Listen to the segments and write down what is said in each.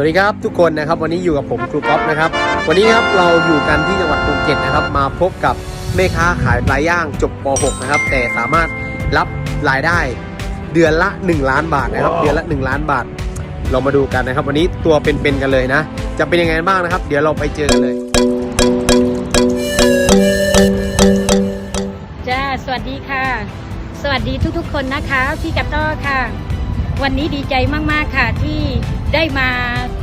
วัสดีครับทุกคนนะครับวันนี้อยู่กับผมครูก๊อฟนะครับ วันนี้ครับเราอยู่กันที่จังหวัดภูเก็ตนะครับ มาพบกับแม่ค้าขายปลาย่างจบป .6 นะครับ แต่สามารถรับรายได้เดือนละ 1 ล้านบาทนะครับ เดือนละ 1 ล้านบาท เรามาดูกันนะครับ วันนี้ตัวเป็นๆกันเลยนะ จะเป็นยังไงบ้างนะครับ เดี๋ยวเราไปเจอกันเลยจ้าสวัสดีค่ะ สวัสดีทุกๆ คนนะคะพี่กัตต้อค่ะ วันนี้ดีใจมากๆค่ะที่ได้มา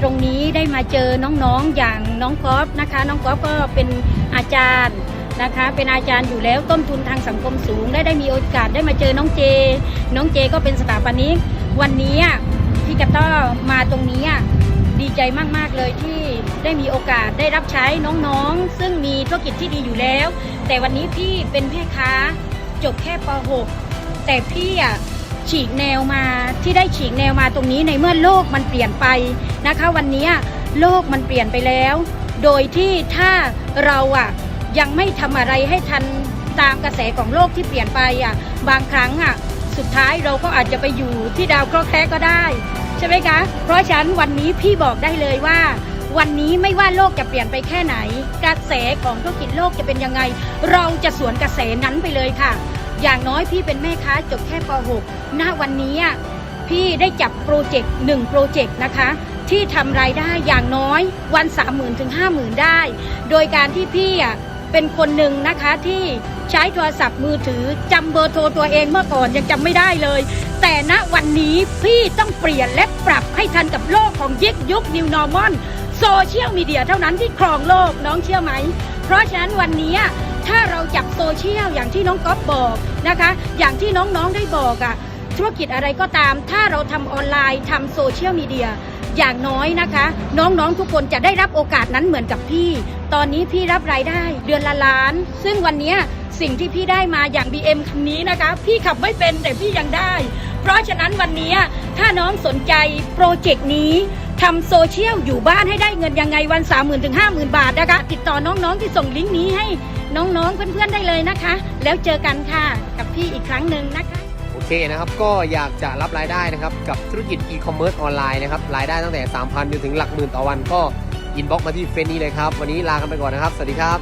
ตรงนี้ได้มาเจอน้องๆอย่างน้องกอฟนะคะ น้องกอฟก็เป็นอาจารย์นะคะ เป็นอาจารย์อยู่แล้วต้นทุนทางสังคมสูง ได้ได้มีโอกาสได้มาเจอน้องเจ น้องเจก็เป็นสถาปนิกวันนี้พี่กัตต้อมาตรงนี้ดีใจมากๆเลยที่ได้มีโอกาสได้รับใช้น้องๆ ซึ่งมีธุรกิจที่ดีอยู่แล้ว แต่วันนี้พี่เป็นแม่ค้าจบแค่ป .6 แต่พี่อะ ฉีกแนวมาที่ได้ฉีกแนวมาตรงนี้ในเมื่อโลกมันเปลี่ยนไปนะคะ วันนี้โลกมันเปลี่ยนไปแล้ว โดยที่ถ้าเราอะยังไม่ทำอะไรให้ทันตามกระแสของโลกที่เปลี่ยนไปอะบางครั้งอะสุดท้ายเราก็อาจจะไปอยู่ที่ดาวเคราะห์แคร์ก็ได้ใช่ไหมคะ เพราะฉะนั้นวันนี้พี่บอกได้เลยว่า วันนี้ไม่ว่าโลกจะเปลี่ยนไปแค่ไหน กระแสของธุรกิจโลกจะเป็นยังไง เราจะสวนกระแสนั้นไปเลยค่ะ อย่างน้อยพี่เป็นแม่ค้าจบแค่ป .6 ณวันนี้พี่ได้จับโปรเจกต์หนึ่งโปรเจกต์นะคะ ที่ทำรายได้อย่างน้อยวัน 3 0,000ื่นถึงห้าหมื่นได้ โดยการที่พี่เป็นคนหนึ่งนะคะที่ใช้โทรศัพท์มือถือจำเบอร์โทรตัวเองเมื่อก่อนยังจำไม่ได้เลย แต่ณวันนี้พี่ต้องเปลี่ยนและปรับให้ทันกับโลกของยิกยุค New Normal โซเชียลมีเดียเท่านั้นที่ครองโลกน้องเชื่อไหม เพราะฉะนั้นวันนี้ ถ้าเราจับโซเชียลอย่างที่น้องก๊อฟบอกนะคะ อย่างที่น้องๆได้บอกอะธุรกิจอะไรก็ตาม ถ้าเราทำออนไลน์ทำโซเชียลมีเดียอย่างน้อยนะคะ น้องๆทุกคนจะได้รับโอกาสนั้นเหมือนกับพี่ ตอนนี้พี่รับรายได้เดือนละล้าน ซึ่งวันนี้สิ่งที่พี่ได้มาอย่าง BM คันนี้นะคะ พี่ขับไม่เป็นแต่พี่ยังได้ เพราะฉะนั้นวันนี้ถ้าน้องสนใจโปรเจกต์นี้ ทำโซเชียลอยู่บ้านให้ได้เงินยังไงวัน3 0 0 0 0ถึง50,000บาทนะคะ ติดต่อน้องๆที่ส่งลิงก์นี้ให้น้องๆเพื่อนๆได้เลยนะคะ แล้วเจอกันค่ะกับพี่อีกครั้งหนึ่งนะคะโอเคนะครับก็อยากจะรับรายได้นะครับกับธุรกิจอีคอมเมิร์ซออนไลน์นะครับรายได้ตั้งแต่ 3,000จนถึงหลักหมื่นต่อวันก็อินบ็อกมาที่เฟซนี้เลยครับ วันนี้ลากันไปก่อนนะครับ สวัสดีครับ